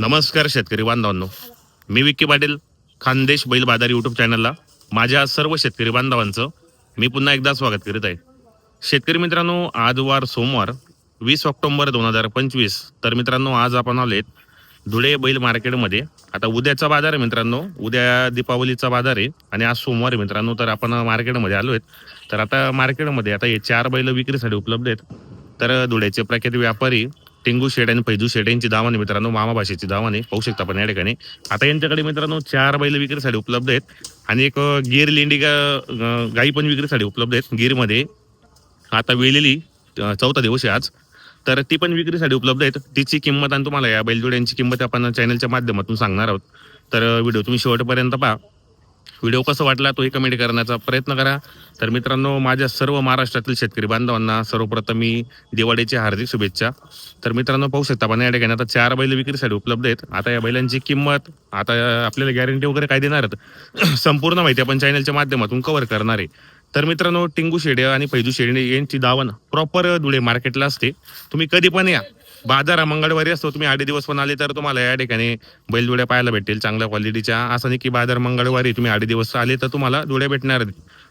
नमस्कार शेतकरी बांधवांनो. मी विक्की पाटील खानदेश बैल बाजार यूट्यूब चॅनलला माझ्या सर्व शेतकरी बांधवांचं मी पुन्हा एकदा स्वागत करीत आहे. शेतकरी मित्रांनो आज वार सोमवार वीस ऑक्टोंबर दोन हजार पंचवीस. तर मित्रांनो आज आपण आलेत धुळे बैल मार्केटमध्ये. आता उद्याचा बाजार आहे मित्रांनो उद्या दीपावलीचा बाजार आहे आणि आज सोमवार आहे मित्रांनो तर आपण मार्केटमध्ये आलो आहेत तर आता मार्केटमध्ये आता हे चार बैल विक्रीसाठी उपलब्ध आहेत. तर धुळ्याचे प्रख्यात व्यापारी टेंगू शेड आणि पैदू शेड यांची दावाने मित्रांनो. मामा भाषेची दावाने पाहू शकता आपण या ठिकाणी. आता यांच्याकडे मित्रांनो चार बैल विक्रीसाठी उपलब्ध आहेत. आणि एक गिर लेंडी गाई पण विक्रीसाठी उपलब्ध आहेत. गिरमध्ये आता वेलेली चौथा दिवस आहे आज. तर ती पण विक्रीसाठी उपलब्ध आहेत. तिची किंमत आणि तुम्हाला या बैलजोड्यांची किंमत आपण चॅनलच्या माध्यमातून सांगणार आहोत. तर व्हिडिओ तुम्ही शेवटपर्यंत पहा. व्हिडिओ कसा वाटला तोही कमेंट करण्याचा प्रयत्न करा. तर मित्रांनो माझ्या सर्व महाराष्ट्रातील शेतकरी बांधवांना सर्वप्रथम मी दिवाळीची हार्दिक शुभेच्छा. तर मित्रांनो पाहू शकता आपण या ठिकाणी आता चार बैल विक्रीसाठी उपलब्ध आहेत. आता या बैलांची किंमत आता आपल्याला गॅरंटी वगैरे काय देणार आहेत? संपूर्ण माहिती आपण चॅनलच्या माध्यमातून कव्हर करणार आहे. तर मित्रांनो टिंगू शेडे आणि पैजू शेडे यांची दावण प्रॉपर धुळे मार्केटला असते. तुम्ही कधी पण या. बाजार हा मंगळवारी असतो तुम्ही आठ दिवस पण आले तर तुम्हाला या ठिकाणी बैलजोड्या पाहायला भेटेल चांगल्या क्वालिटीच्या असं नाही की बाजार मंगळवारी तुम्ही आठ दिवस आले तर तुम्हाला जोड्या भेटणार.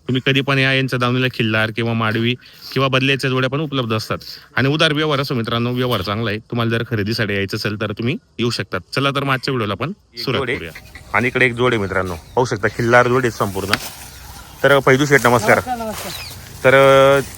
तुम्ही कधी पण या यांच्या दावणीला खिल्लार किंवा माडवी किंवा बदल्याच्या जोड्या पण उपलब्ध असतात. आणि उदार व्यवहार असो मित्रांनो व्यवहार चांगला आहे. तुम्हाला जर खरेदीसाठी यायचं असेल तर तुम्ही येऊ शकतात. चला तर मागच्या व्हिडिओला आपण सुरुवात करूया. आणि इकडे एक जोडे मित्रांनो. पाहू शकता खिल्लार जोडे संपूर्ण. तर पैदू शेठ नमस्कार. तर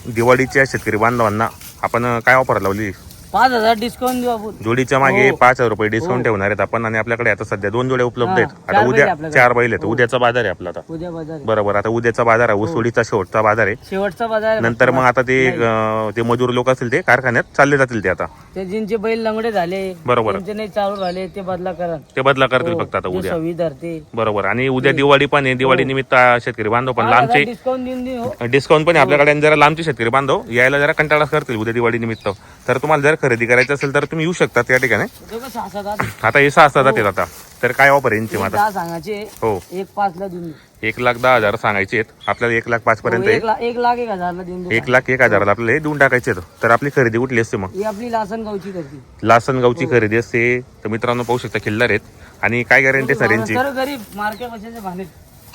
दिवाळीच्या शेतकरी बांधवांना आपण काय ऑफर लावली? पाच हजार डिस्काउंट देऊ आपण. जोडीच्या मागे हो. पाच हजार रुपये डिस्काउंट ठेवणार आहेत आपण आणि आपल्याकडे आता सध्या दोन जोड्या उपलब्ध हा, आहेत. चार आता बैल उद्या आपल्याकडे. चार बैल आहेत. हो. उद्याचा बाजार आहे आपला आता. उद्या बाजार आहे. बरोबर आता उद्याचा बाजार आहे. उसोडीचा शेवटचा बाजार आहे. शेवटचा बाजार आहे. नंतर मग आता ते. अं, ते मजूर लोक असतील ते कारखान्यात चालले जातील ते आता. ते ज्यांचे बैल लंगडे झाले बरोबर. त्यांचे नाही चालू झाले ते बदला करा. ते बदला करतील फक्त आता उद्या. धरते बरोबर आणि उद्या दिवाळी पण आहे. दिवाळी निमित्त शेतकरी बांधव पण लांबचे डिस्काउंट देऊन देऊ हो. डिस्काउंट पण आहे आपल्याकडे. आणि जरा लांबचे शेतकरी बांधव यायला जरा कंटाळा करतील उद्या दिवाळी निमित्त. तर तुम्हाला जर खरेदी करायचं असेल तर तुम्ही येऊ शकता त्या ठिकाणी. सात आता हे सहा असतात जातील आता. तर काय ऑफर यांची आता? सांगायचे हो. एक पाच ला देऊन देऊ. एक लाख दहा हजार सांगायचे आहेत. आपल्याला एक लाख पाच पर्यंत हो, आहे एक लाख एक लाख एक हजारला देऊन देऊ. एक लाख एक हजाराला आपल्याला हे देऊन टाकायचे आहेत. तर आपली खरेदी कुठली असते मग? ही आपली लासन गावची करते लासनगावची खरेदी असते. तर मित्रांनो पाहू शकता खिल्लार आहेत. आणि काय गॅरंटी असणार यांची? सर्व गरीब मार्केट भांडे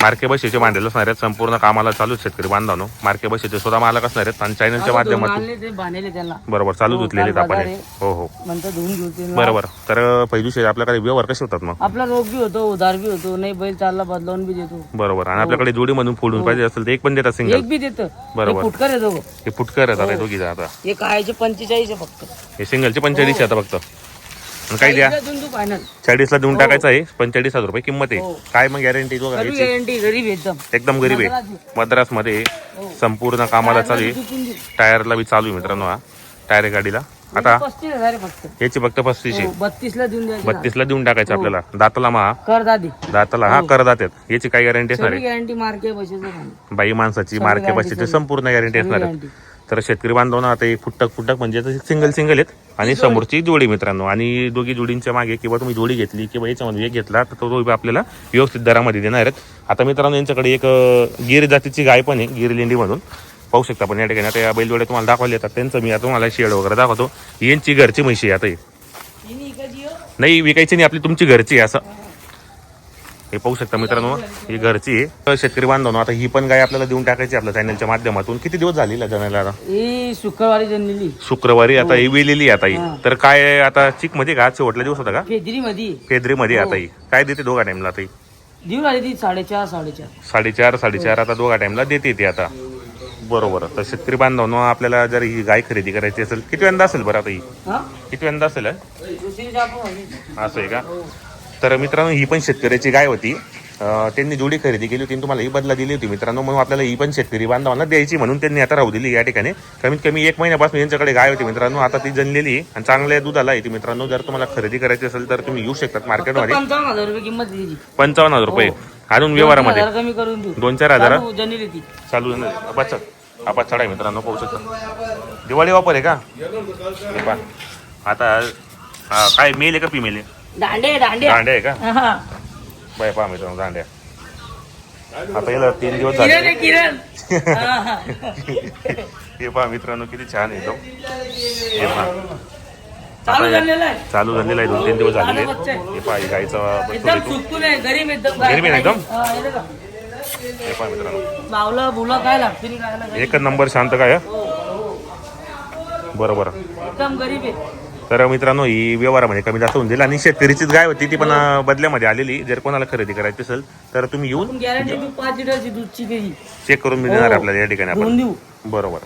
मार्के बशीचे मांडेल असणार आहेत. संपूर्ण कामाला चालू शेतकरी बांधवानो. मार्के बशीचे स्वतः मालक असणार आहेत. आणि चॅनलच्या माध्यमातून. बरोबर चालू हो, धुतलेले आपण हे. हो हो. बरोबर. तर पहिली शेत आपल्याकडे व्यवहार कसे होतात मग? आपला रोग बी होतो उधार बी होतो नाही बैल चालला बदलावून बी देतो. बरोबर. आणि आपल्याकडे जोडी मधून फोडून पाहिजे असेल तर एक पण देतात सिंगल. एक बी देतो. बरोबर. हे फुटकर आहे दोघं. हे फुटकर आता दोघी आता. हे कायचे पंचेचाळीस आहे फक्त. हे सिंगलचे पंचेचाळीस आहे आता फक्त. काय द्या? देऊन तू फायनल चाळीसला देऊन टाकायचं आहे पंचेचाळीस हजार रुपये किंमत आहे. हो. काय मग गॅरंटी तो गरीब गॅरंटी गरीब एकदम. एकदम गरीब आहे. मद्रासमध्ये संपूर्ण कामाला चालू आहे. टायरला बी चालू आहे मित्रांनो हा. टायर आहे गाडीला. आता पस्तीस हजार आहे फक्त. याची फक्त पस्तीसशे. बत्तीस ला देऊन द्यायचं बत्तीसला देऊन टाकायचं आपल्याला. दाताला मा कर दादी दाताला हा कर दात्यात याची काय गॅरंटी असणार सगळी आहे? गॅरंटी मार्के पैशाचं बाई माणसाची मार्के बसची संपूर्ण गॅरंटी असणार आहे. गॅरंटी तर शेतकरी बांधवांना आता एक फुटक फुटक म्हणजे सिंगल सिंगल आहेत. आणि समोरची जोडी मित्रांनो. आणि दोघी जोडींच्या मागे किंवा तुम्ही जोडी घेतली किंवा याच्यामध्ये एक घेतला तर तो बी आपल्याला व्यवस्थित दरामध्ये देणार आहेत. आता मित्रांनो यांच्याकडे एक गिर जातीची गाय पण आहे गिर लेंडीमधून पाहू शकता पण या ठिकाणी. आता या बैलजोड्या तुम्हाला दाखवले येतात. त्यांचं मी आता तुम्हाला शेड वगैरे दाखवतो. यांची घरची म्हशी आता ही. नाही विकायची नाही. आपली तुमची घरची आहे असं. हे पाहू शकता मित्रांनो ही घरची आहे. शेतकरी बांधवांनो आता ही पण गाय आपल्याला देऊन टाकायची आपल्या चॅनलच्या माध्यमातून. किती दिवस झालेला जणाला आता? ही शुक्रवारी जन्मली. शुक्रवारी आता ही वेलेली आता ही. तर काय आता चिकमध्ये का? आज शेवटला दिवस होता का? फेजरी मध्ये केद्री मध्ये आता ही. काय देते दोघा टाइमला आता ही? देऊन आली ती साडेचार साडेचार. साडेचार साडेचार आता दोघा टाइमला देते ती आता. बरोबर. तर शेतकरी बांधवांनो आपल्याला जर ही गाय खरेदी करायची असेल किती यंदा असेल बरं आता ही? हा? किती यंदा असेल हे? असं आहे का? तर मित्रांनो ही पण शेतकऱ्याची गाय होती. त्यांनी जोडी खरेदी केली होती तुम्हाला ही बदला दिली होती मित्रांनो. म्हणून आपल्याला ही पण शेतकरी बांधवांना द्यायची म्हणून त्यांनी आता राहू दिली या ठिकाणी. कमीत कमी एक महिन्यापासून यांच्याकडे गाय होती मित्रांनो. आता ती जनलेली आहे आणि चांगल्या दुधाला येते मित्रांनो. जर तुम्हाला खरेदी करायची असेल तर तुम्ही येऊ शकतात मार्केटमध्ये. पंचावन्न हजार रुपये किंमत दिली. पंचावन्न हजार रुपये. अजून व्यवहारामध्ये? कमी करून दोन चार हजार? चालू चालू आपण चढा मित्रांनो पाहू शकता. दिवाळी वापर आहे का? हे. आता हा, काय मेल आहे का फिमेल आहे? दांडे दांडे. दांड्या आहे का? हा. बाय पहा मित्रांनो दांड्या आता याला तीन दिवस किरण झाले किरण. हा, हा. हे पहा मित्रांनो किती छान आहे तो. हे पहा. चालू झालेलं आहे. चालू झालेला आहे दोन तीन दिवस झालेले आहेत. हे पहा ही गाईचा एकदम आहे तो. चुकतून आहे गरीब एकदम गरीब आहे ना एकदम? हा, हे बघा. हे पहा मित्रांनो. बुला काय काय लागते एकच नंबर शांत काय हं? बरोबर एकदम गरीब आहे. तर मित्रांनो ही व्यवहारामध्ये कमी जास्त होऊन जाईल आणि शेतकरीचीच गाय होती ती पण बदल्यामध्ये आलेली जर कोणाला खरेदी करायची असेल तर तुम्ही येऊन पण गॅरंटी देऊ पाच लिटरची दूधची काही चेक करून मी देणार आहे आपल्याला या ठिकाणी आपण. देऊ. बरोबर.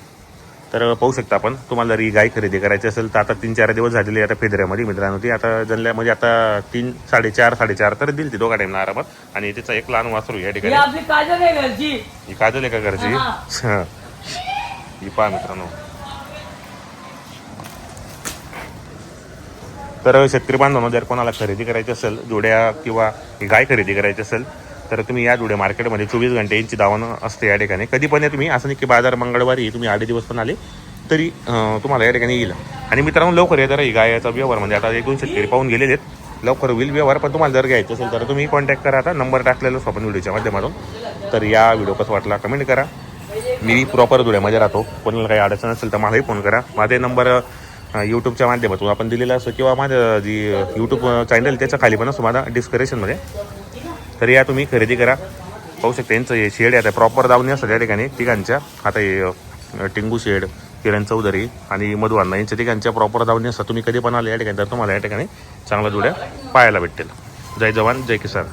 तर पाहू शकता आपण तुम्हाला जर ही गाय खरेदी करायची असेल तर आता तीन चार दिवस झालेले आता फेदऱ्यामध्ये मित्रांनो ती. आता जनल्यामध्ये आता तीन साडेचार साडेचार तर दिल ती दोघा टाइमला आरामात. आणि तिचा एक लहान वासरू या ही ठिकाणी आपली काजल आहे घरची. ही काजल आहे का घरची? हा. हं. ही पहा मित्रांनो. तर शेतकरी बांधवांनो जर कोणाला खरेदी करायची असेल जोड्या किंवा गाय खरेदी करायची असेल तर तुम्ही या जोड्या मार्केटमध्ये चोवीस घंटे यांची दावण असते या ठिकाणी. कधी पण या तुम्ही असं नाही की बाजार मंगळवारी तुम्ही आठ दिवस पण आले तरी तुम्हाला या ठिकाणी येईल. आणि मित्रांनो लवकर या तर ही गायचा व्यवहार म्हणजे आता एक दोन शेतकरी पाहून गेलेले आहेत. लवकर होईल व्यवहार पण तुम्हाला जर घ्यायचं असेल तर तुम्ही कॉन्टॅक्ट करा आता. नंबर टाकलेला स्वप्न व्हिडिओच्या माध्यमातून. तर या व्हिडिओ कसं वाटला कमेंट करा. मी प्रॉपर धुळ्यामध्ये राहतो. कोणाला काही अडचण असेल तर मलाही फोन करा. माझे नंबर यूट्यूबच्या माध्यमातून आपण दिलेला असतो किंवा माझं जी यूट्यूब चॅनल त्याच्याखाली पण असतो माझा डिस्क्रिप्शनमध्ये तर या तुम्ही खरेदी करा. पाहू शकता यांचं हे शेड आता प्रॉपर दावणी असतात या ठिकाणी तिघांच्या. आता हे टिंगू शेड किरण चौधरी आणि मधु यांच्या ठिकाणच्या प्रॉपर दावणी असतात तुम्ही कधी पण आले या ठिकाणी तर तुम्हाला या ठिकाणी चांगल्या जोड्या पाहायला भेटतील. जय जवान जय किसान.